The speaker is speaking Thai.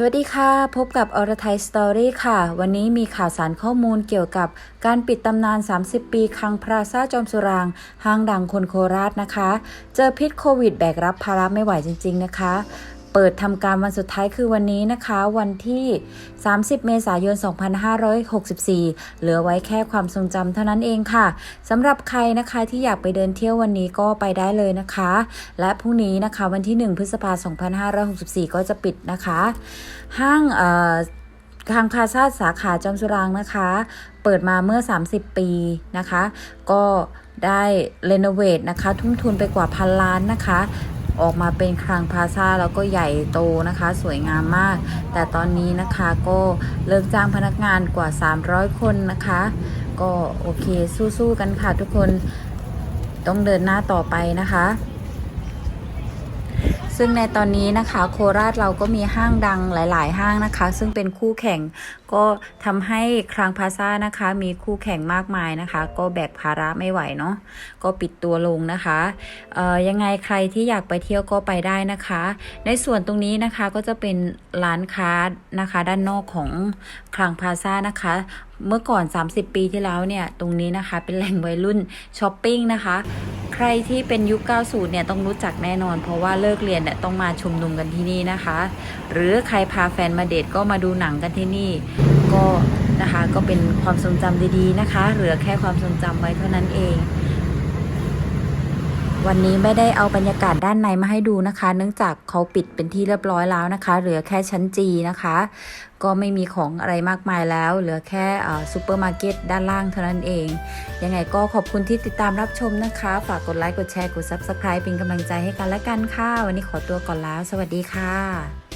สวัสดีค่ะ พบกับอรไทยสตอรี่ค่ะ วันนี้มีข่าวสารข้อมูลเกี่ยวกับการปิดตำนาน 30 ปีคลังพราซาจอมสุรางห้างดังคนโคราชนะคะ เจอพิษโควิดแบกรับภาระไม่ไหวจริง ๆ นะคะ เปิดทำการวันสุดท้ายคือวันนี้นะคะ วันที่ 30 เมษายน 2564 เหลือไว้แค่ความทรงจำเท่านั้นเองค่ะสำหรับใครนะคะที่อยากไปเดินเที่ยววันนี้ก็ไปได้เลยนะคะ และพรุ่งนี้นะคะวันที่ 1 พฤษภาคม 2564 ก็จะปิดนะคะ ห้างเอ่อทางพาซาสาขาจอมสุรางนะคะ เปิดมาเมื่อ 30 ปีนะคะ ก็ได้เรโนเวทนะคะ ทุ่มทุนไปกว่าพันล้านนะคะ ออกมาเป็นคลังพาซาแล้วก็ใหญ่โตนะคะ สวยงามมาก แต่ตอนนี้นะคะก็เลิกจ้างพนักงานกว่า 300 คนนะคะ ก็โอเคสู้ๆกันค่ะทุกคนต้องเดินหน้าต่อไปนะคะ ซึ่งในตอนนี้นะคะ โคราชเราก็มีห้างดังหลาย ๆ ห้างนะคะ ซึ่งเป็นคู่แข่งก็ทำให้คลังพาซ่านะคะ มีคู่แข่งมากมายนะคะ ก็แบกภาระไม่ไหวเนาะก็ปิดตัวลงนะคะเอ่อยังไงใครที่อยากไปเที่ยวก็ไปได้นะคะ ในส่วนตรงนี้นะคะก็จะเป็นร้านค้านะคะ ด้านนอกของคลังพาซ่านะคะ เมื่อก่อน 30 ปีที่แล้วเนี่ย ตรงนี้นะคะเป็นแหล่งวัยรุ่นช้อปปิ้งนะคะ ใครที่เป็นยุค 90 เนี่ยต้องรู้จักแน่นอน เพราะว่าเลิกเรียนเนี่ยต้องมาชุมนุมกันที่นี่นะคะ หรือใครพาแฟนมาเดทก็มาดูหนังกันที่นี่ ก็นะคะก็เป็นความทรงจำดีๆนะคะ เหลือแค่ความทรงจำไว้เท่านั้นเอง วันนี้ไม่ได้เอาบรรยากาศด้านในมาให้ดูนะคะ เนื่องจากเขาปิดเป็นที่เรียบร้อยแล้วนะคะ เหลือแค่ชั้นจีนะคะ ก็ไม่มีของอะไรมากมายแล้ว เหลือแค่ซูเปอร์มาร์เก็ตด้านล่างเท่านั้นเอง ยังไงก็ขอบคุณที่ติดตามรับชมนะคะ ฝากกดไลค์กดแชร์กด Subscribe เป็นกำลังใจให้กันและกันค่ะ วันนี้ขอตัวก่อนแล้ว สวัสดีค่ะ